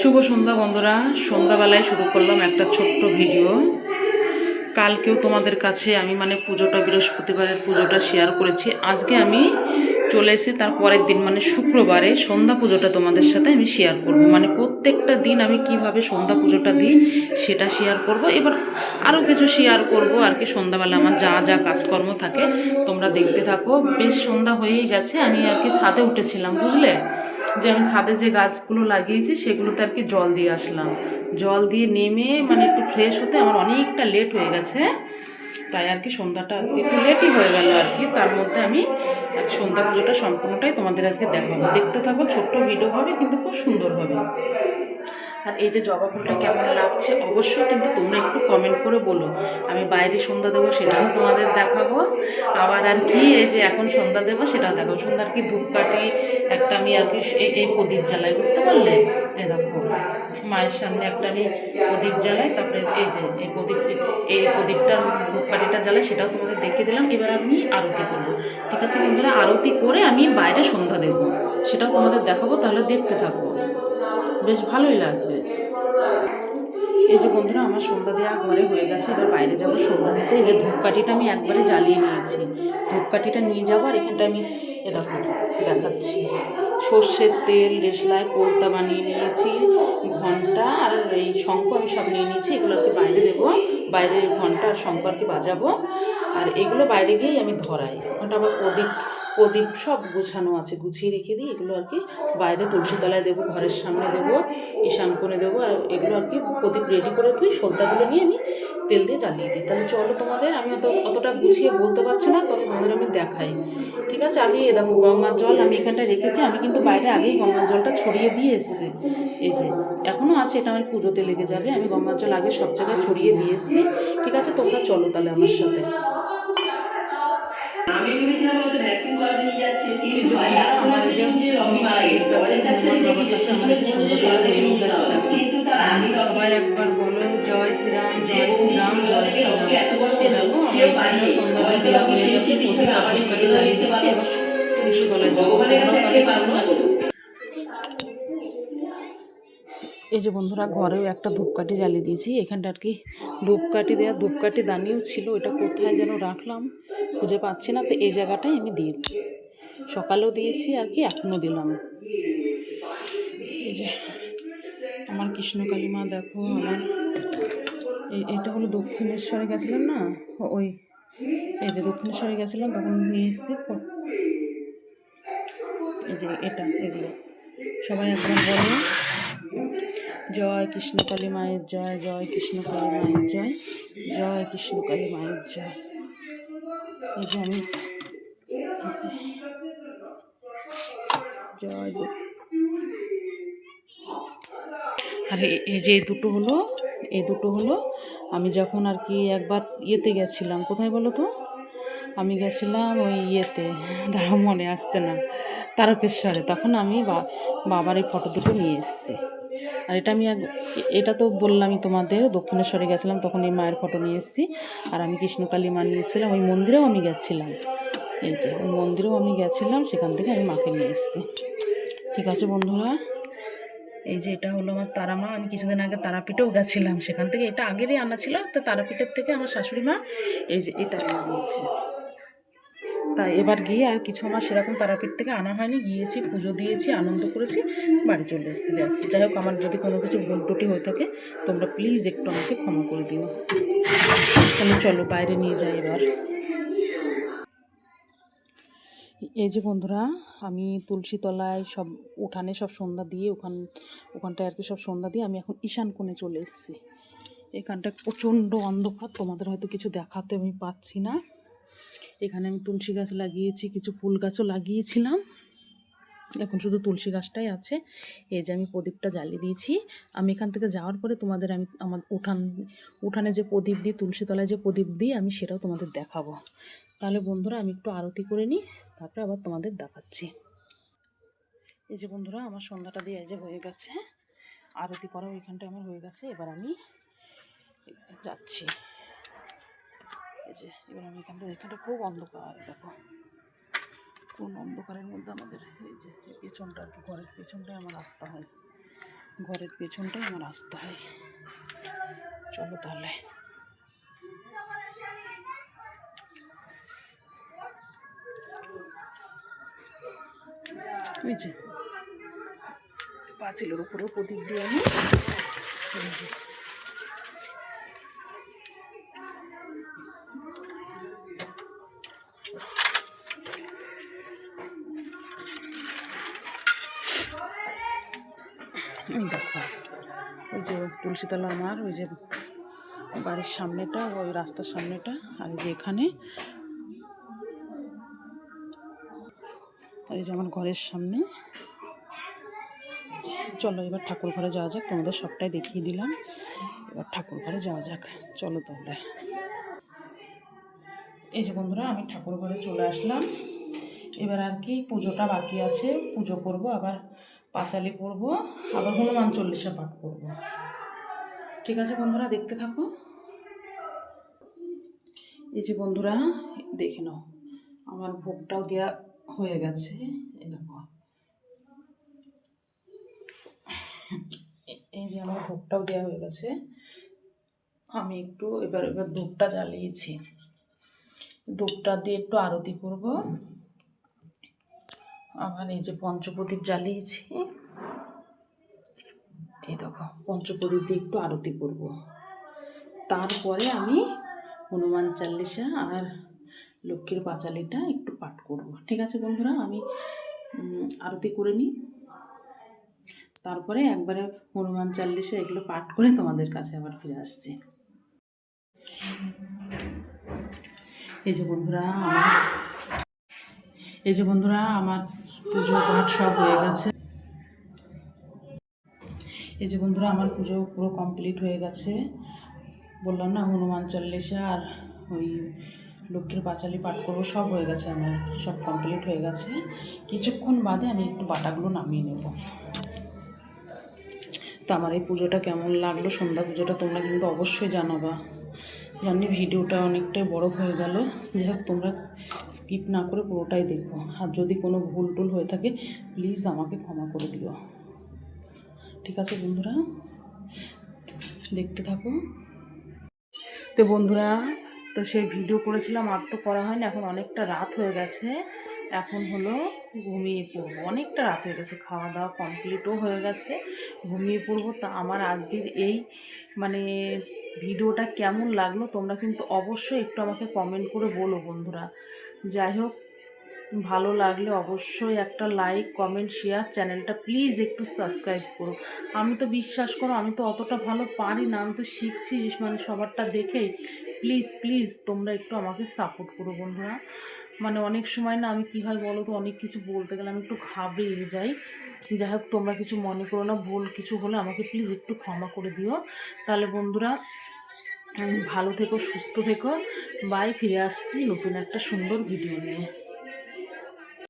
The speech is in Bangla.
শুভ সন্ধ্যা বন্ধুরা। সন্ধ্যাবেলায় শুরু করলাম একটা ছোট্ট ভিডিও। কালকেও তোমাদের কাছে আমি মানে পুজোটা, বৃহস্পতিবারের পুজোটা শেয়ার করেছি। আজকে আমি চলে এসেছি তার পরের দিন মানে শুক্রবারে সন্ধ্যা পুজোটা তোমাদের সাথে আমি শেয়ার করব। মানে প্রত্যেকটা দিন আমি কীভাবে সন্ধ্যা পুজোটা দিই সেটা শেয়ার করব। এবার আরও কিছু শেয়ার করব আর কি। সন্ধ্যাবেলা আমার যা যা কাজকর্ম থাকে, তোমরা দেখতে থাকো। বেশ সন্ধ্যা হয়েই গেছে, আমি আর কি ছাদে উঠেছিলাম, বুঝলে? যে আমি ছাদে যে গাছগুলো লাগিয়েছি সেগুলোতে আর কি জল দিয়ে আসলাম। জল দিয়ে নেমে মানে একটু ফ্রেশ হতে আমার অনেকটা লেট হয়ে গেছে। তাই আর কি সন্ধ্যাটা আজকে একটু লেটই হয়ে গেল আর কি। তার মধ্যে আমি সন্ধ্যা পুজোটা সম্পূর্ণটাই তোমাদের আজকে দেখাবো। দেখতে থাকো, ছোট্ট ভিডিও হবে, কিন্তু খুব সুন্দর হবে। আর এই যে জবা ফুলটা কেমন লাগছে, অবশ্যই কিন্তু তোমরা একটু কমেন্ট করে বলো। আমি বাইরে সন্ধ্যা দেবো, সেটাও তোমাদের দেখাবো। আবার আর কি, এই যে এখন সন্ধ্যা দেবো, সেটাও দেখাবো। সন্ধ্যার কি ধূপকাঠি, একটা আমি আর কি এই প্রদীপ জ্বালাই, বুঝতে পারলে? এই দেখো, মায়ের সামনে একটা আমি প্রদীপ জ্বালাই, তারপরে এই যে এই প্রদীপ এই প্রদীপটা, ধূপকাঠিটা জ্বালাই, সেটাও তোমাদের দেখিয়ে দিলাম। এবার আমি আরতি করব। ঠিক আছে বন্ধুরা, আরতি করে আমি বাইরে সন্ধ্যা দেবো। সেটাও তোমাদের দেখাবো, তাহলে দেখতে থাকব বেশ ভালোই লাগবে। এই যে বন্ধুরা, আমার সন্ধ্যা দেওয়া ঘরে হয়ে গেছে, এবার বাইরে যাব সন্ধ্যা দিতে এই যে ধূপকাঠিটা আমি একবারে জ্বালিয়ে নিয়েছি। ধূপকাঠিটা নিয়ে যাব আর এখানটা আমি এ দেখো, দেখাচ্ছি। সর্ষের তেল, রেশলায় পোলতা বানিয়ে নিয়েছি, ঘণ্টা আর এই শঙ্খ আমি সব নিয়ে নিয়েছি এগুলো আর কি বাইরে দেবো। বাইরে ঘণ্টা আর শঙ্খ কি বাজাবো। আর এগুলো বাইরে গিয়েই আমি ধরাই। ওখানটা আমার প্রদীপ প্রদীপ সব গোছানো আছে, গুছিয়ে রেখে দিই, এগুলো আর কি বাইরে তুলসী তলায় দেবো, ঘরের সামনে দেবো, ঈশান কোণে দেবো, আর এগুলো আর কি প্রদীপ রেডি করে তুই সদ্যাগুলো নিয়ে আমি তেল দিয়ে জ্বালিয়ে দিই। তাহলে চলো তোমাদের, আমি অত অতটা গুছিয়ে বলতে পারছি না, তবে তোমাদের আমি দেখাই। ঠিক আছে, আমি এ দেখো গঙ্গার জল আমি এখানটায় রেখেছি, আমি কিন্তু বাইরে আগেই গঙ্গার জলটা ছড়িয়ে দিয়ে এসেছি। এই যে এখনও আছে, এটা আমার পুজোতে লেগে যাবে, আমি গঙ্গার জল আগে সব জায়গায় ছড়িয়ে দিয়ে এসেছি। ঠিক আছে, তোমরা চলো তাহলে আমার সাথে। সবাই একবার বলো জয় শ্রীরাম জয় শ্রীরাম জয় শ্রীরাম গেছে প্রদীপ তুলসী গলায় যাব ভগবানের কাছে তোমরাও কে তাহলে প্রার্থনা করো এই যে বন্ধুরা, ঘরেও একটা ধূপকাঠি জ্বালিয়ে দিয়েছি। এখানটা আর কি ধূপকাঠি দেওয়া ধূপকাঠি দানিও ছিল এটা কোথায় যেন রাখলাম খুঁজে পাচ্ছি না। তো এই জায়গাটাই আমি দিয়ে দিই। সকালেও দিয়েছি আর কি, এখনও দিলাম। এই যে আমার কৃষ্ণকালী মা দেখো আমার। এটা হলো দক্ষিণেশ্বরে গেছিলাম না? ওই, এই যে দক্ষিণেশ্বরে গেছিলাম, তখন নিয়ে এসেছি। এই যে এটা, এগুলো। সবাই একবার বলো। জয় কৃষ্ণকালী মায়ের জয় জয় কৃষ্ণকালী মায়ের জয় জয় কৃষ্ণকালী মায়ের জয়। এই যে আমি জয় আর এই যে দুটো হলো, এই দুটো হলো, আমি যখন আর কি একবার ইয়েতে গেছিলাম, কোথায় বলো তো? আমি গেছিলাম ওই ইয়েতে, দাঁড়াও মনে আসছে না, তারকেশ্বরে, তখন আমি বাবার এই ফটো দুটো নিয়ে এসেছি। আর এটা আমি এটা তো বললামই তোমাদের, দক্ষিণেশ্বরে গেছিলাম, তখন এই মায়ের ফটো নিয়ে এসেছি। আর আমি কৃষ্ণকালী মা নিয়ে এসেছিলাম, ওই মন্দিরেও আমি গেছিলাম। এই যে, ওই মন্দিরেও আমি গেছিলাম, সেখান থেকে আমি মাকে নিয়ে এসেছি। ঠিক আছে বন্ধুরা? এই যে, এটা হলো আমার তারামা। আমি কিছুদিন আগে তারাপীঠেও গেছিলাম। সেখান থেকে এটা আগেরই আনা ছিল, তো তারাপীঠের থেকে আমার শাশুড়ি মা, এই যে, এটা এনে দিয়েছে তাই এবার গিয়ে আর কিছু আমার সেরকম তারাপীঠ থেকে আনা হয়নি। গিয়েছি, পুজো দিয়েছি, আনন্দ করেছি, বাড়ি চলে এসেছি ব্যাস। যাই হোক, আমার যদি কোনো কিছু ভুল টুটি হয়ে থাকে, তোমরা প্লিজ একটু আমাকে ক্ষমা করে দিও। তাহলে চলো, বাইরে নিয়ে যাই এবার। এই যে বন্ধুরা, আমি তুলসী তলায় সব উঠানে সব সন্ধ্যা দিয়ে, ওখান, ওখানটায় আর কি সব সন্ধ্যা দিয়ে আমি এখন ঈশান কোণে চলে এসেছি। এখানটা প্রচণ্ড অন্ধকার, তোমাদের হয়তো কিছু দেখাতে আমি পাচ্ছি না। এখানে আমি তুলসী গাছ লাগিয়েছি, কিছু ফুল গাছও লাগিয়েছিলাম। এখন শুধু তুলসী গাছটাই আছে। এই যে আমি প্রদীপটা জ্বালিয়ে দিয়েছি। আমি এখান থেকে যাওয়ার পরে তোমাদের আমি আমার উঠান, উঠানে যে প্রদীপ দিই, তুলসী তলায় যে প্রদীপ দিই, আমি সেটাও তোমাদের দেখাবো। তাহলে বন্ধুরা আমি একটু আরতি করে নিই, তারপরে আবার তোমাদের দেখাচ্ছি। এই যে বন্ধুরা, আমার সন্ধ্যাটা দিয়ে এই যে হয়ে গেছে। আরতি করা ওইখানটা আমার হয়ে গেছে। এবার আমি যাচ্ছি। এই যে, এবার আমি এখানটা এখানটা খুব অন্ধকার, দেখো। কোন অন্ধকারের মধ্যে আমাদের এই যে পেছনটা আর কি ঘরের পেছনটাই আমার রাস্তা হয়। ঘরের পেছনটাই আমার আসতে হয়। চলো তাহলে। ওই যে, পাঁচিলের উপরে প্রদীপ দিয়ে আমি তুলসীতলা আমার, ওই যে বাড়ির সামনেটা, ওই রাস্তার সামনেটা, আর যে এখানে। এই যে আমার ঘরের সামনে। চলো, এবার ঠাকুর ঘরে যাওয়া যাক, তোমাদের সবটাই দেখিয়ে দিলাম। এবার ঠাকুর ঘরে যাওয়া যাক, চলো তাহলে। এই যে বন্ধুরা, আমি ঠাকুর ঘরে চলে আসলাম। এবার আর কি, পুজোটা বাকি আছে। পুজো করব, আবার পাঁচালি পড়ব আবার হনুমান চল্লিশা পাঠ করব। ঠিক আছে বন্ধুরা, দেখতে থাকো। এই যে বন্ধুরা, দেখে নাও, আমার ভোগটাও দেওয়া হয়ে গেছে, এই দেখো। এই যে আমার ভোগটাও দেওয়া হয়ে গেছে, আমি একটু এবার এবার ধূপটা জ্বালিয়েছি। ধূপটা দিয়ে একটু আরতি করব। আবার এই যে পঞ্চপ্রদীপ জ্বালিয়েছি। এই দেখো, পঞ্চপ্রদীপ দিয়ে একটু আরতি করব। তারপরে আমি হনুমান চাল্লিশা আর লক্ষ্মীর পাঁচালিটা একটু পাঠ করব। ঠিক আছে বন্ধুরা, আমি আরতি করে নিই। তারপরে একবারে হনুমান চাল্লিশা এগুলো পাঠ করে তোমাদের কাছে আবার ফিরে আসছি। এই যে বন্ধুরা, আমার, এই যে বন্ধুরা, আমার পুজো পাঠ সব হয়ে গেছে। এই যে বন্ধুরা, আমার পুজো পুরো কমপ্লিট হয়ে গেছে। বললাম না, হনুমান চল্লিশা আর ওই লক্ষ্মীর পাঁচালি পাঠ করব, সব হয়ে গেছে আমার, সব কমপ্লিট হয়ে গেছে। কিছুক্ষণ বাদে আমি একটু বাটাগুলো নামিয়ে নেব। তো আমার এই পুজোটা কেমন লাগল? সন্ধ্যা পুজোটা তোমরা কিন্তু অবশ্যই জানাবা। জানি ভিডিওটা অনেকটাই বড় হয়ে গেল। যাই হোক, তোমরা স্কিপ না করে পুরোটাই দেখো। আর যদি কোনো ভুল টুল হয়ে থাকে প্লিজ আমাকে ক্ষমা করে দিও। ঠিক আছে বন্ধুরা? দেখতে থাকো। তো বন্ধুরা, তো সেই ভিডিও করেছিলাম, আর তো করা হয়নি, এখন অনেকটা রাত হয়ে গেছে। এখন হলো ঘুমিয়ে পড়ব। অনেকটা রাত হয়ে গেছে খাওয়া দাওয়া কমপ্লিটও হয়ে গেছে, ঘুমিয়ে পড়ব। তা আমার আজকের এই মানে ভিডিওটা কেমন লাগল, তোমরা কিন্তু অবশ্যই একটু আমাকে কমেন্ট করে বলো বন্ধুরা। যাই হোক ভালো লাগলে অবশ্যই একটা লাইক কমেন্ট শেয়ার চ্যানেলটা প্লিজ একটু সাবস্ক্রাইব করো। আমি তো বিশ্বাস করো, আমি তো অতটা ভালো পারি না, আমি তো শিখছি মানে সবারটা দেখেই প্লিজ প্লিজ তোমরা একটু আমাকে সাপোর্ট করো বন্ধুরা। মানে অনেক সময় না আমি কী হয় বলো তো, অনেক কিছু বলতে গেলে আমি একটু ঘাবড়িয়ে যাই। যাই হোক, তোমরা কিছু মনে করো না, ভুল কিছু হলে আমাকে প্লিজ একটু ক্ষমা করে দিও। তাহলে বন্ধুরা, ভালো থেকো, সুস্থ থেকো। বাই ফিরে আসছি নতুন একটা সুন্দর ভিডিও নিয়ে।